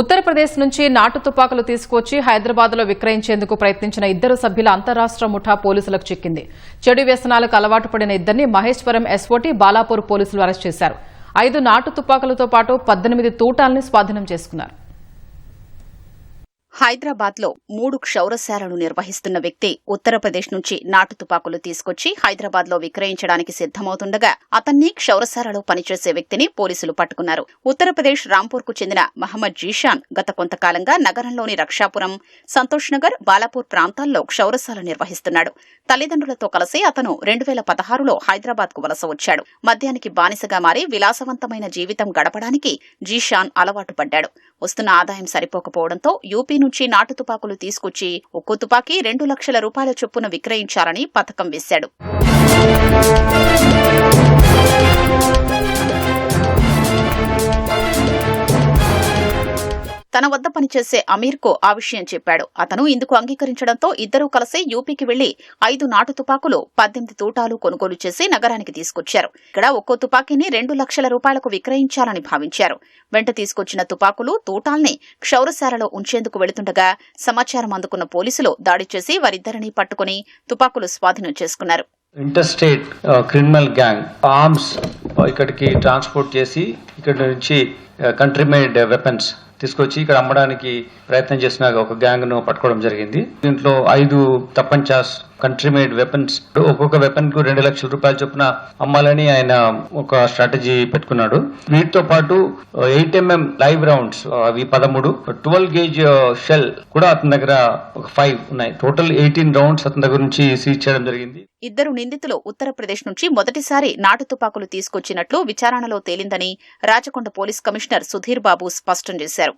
ఉత్తరప్రదేశ్ నుంచి నాటు తుపాకులు తీసుకువచ్చి హైదరాబాద్లో విక్రయించేందుకు ప్రయత్నించిన ఇద్దరు సభ్యుల అంతరాష్ట్ర ముఠా పోలీసులకు చిక్కింది. చెడు వ్యసనాలకు అలవాటు పడిన ఇద్దరిని మహేశ్వరం ఎస్ఓటి బాలాపూర్ పోలీసులు అరెస్ట్ చేశారు. ఐదు నాటు తుపాకులతో పాటు పద్దెనిమిది తూటాల్ని స్వాధీనం చేసుకున్నారు. హైదరాబాద్లో మూడు క్షౌరశాలను నిర్వహిస్తున్న వ్యక్తి ఉత్తరప్రదేశ్ నుంచి నాటు తుపాకులు తీసుకొచ్చి హైదరాబాద్లో విక్రయించడానికి సిద్దమవుతుండగా అతన్ని క్షౌరశాలలో పనిచేసే వ్యక్తిని పోలీసులు పట్టుకున్నారు. ఉత్తరప్రదేశ్ రాంపూర్కు చెందిన మహమ్మద్ జీషాన్ గత కొంతకాలంగా నగరంలోని రక్షాపురం సంతోష్ నగర్ బాలాపూర్ ప్రాంతాల్లో క్షౌరశాల నిర్వహిస్తున్నాడు. తల్లిదండ్రులతో కలిసి అతను రెండు వేల పదహారులో హైదరాబాద్కు వలస వచ్చాడు. మద్యానికి బానిసగా మారి విలాసవంతమైన జీవితం గడపడానికి జీషాన్ అలవాటు పడ్డాడు. వస్తున్న ఆదాయం సరిపోకపోవడంతో యూపీ నుంచి నాటు తుపాకులు తీసుకొచ్చి ఒక్కో తుపాకీ రెండు లక్షల రూపాయల చొప్పున విక్రయించాలని పథకం వేశాడు. తన వద్ద పనిచేసే అమీర్కు ఆ విషయం చెప్పాడు. అతను ఇందుకు అంగీకరించడంతో ఇద్దరూ కలిసి యూపీకి వెళ్ళి ఐదు నాటు తుపాకులు పద్దెనిమిది తూటాలు కొనుగోలు చేసి నగరానికి తీసుకొచ్చారు. ఇక్కడ ఒక్కో తుపాకీని రెండు లక్షల రూపాయలకు విక్రయించాలని భావించారు. వెంట తీసుకొచ్చిన తుపాకులు తూటాల్ని క్షౌరశాలలో ఉంచేందుకు వెళుతుండగా సమాచారం అందుకున్న పోలీసులు దాడి చేసి వారిద్దరిని పట్టుకుని తుపాకులు స్వాధీనం చేసుకున్నారు. ఇంటర్స్టేట్ క్రిమినల్ గ్యాంగ్ ఆర్మ్స్ ఇక్కడికి ట్రాన్స్పోర్ట్ చేసి ఇక్కడ నుంచి కంట్రీ మేడ్ వెపన్స్ తీసుకొచ్చి ఇక్కడ అమ్మడానికి ప్రయత్నం చేసిన ఒక గ్యాంగ్ను పట్టుకోవడం జరిగింది. దీంట్లో ఐదు తప్పంచాస్ కంట్రీ మేడ్ వెపన్స్ ఒక్కొక్క వెపన్కు రెండు లక్షల రూపాయల చొప్పున అమ్మాలని ఆయన ఒక స్ట్రాటజీ పెట్టుకున్నాడు. వీటితో పాటు ఎయిట్ ఎంఎం లైవ్ రౌండ్స్ అవి పదమూడు ట్వెల్వ్ గేజ్ షెల్ కూడా అతని దగ్గర ఒక ఫైవ్ ఉన్నాయి. టోటల్ ఎయిటీన్ రౌండ్స్ అతని దగ్గర నుంచి సీజ్ చేయడం జరిగింది. ఇద్దరు నిందితులు ఉత్తరప్రదేశ్ నుంచి మొదటిసారి నాటు తుపాకులు తీసుకొచ్చినట్లు విచారణలో తేలిందని రాచకొండ పోలీస్ కమిషనర్ సుధీర్ బాబు స్పష్టం చేశారు.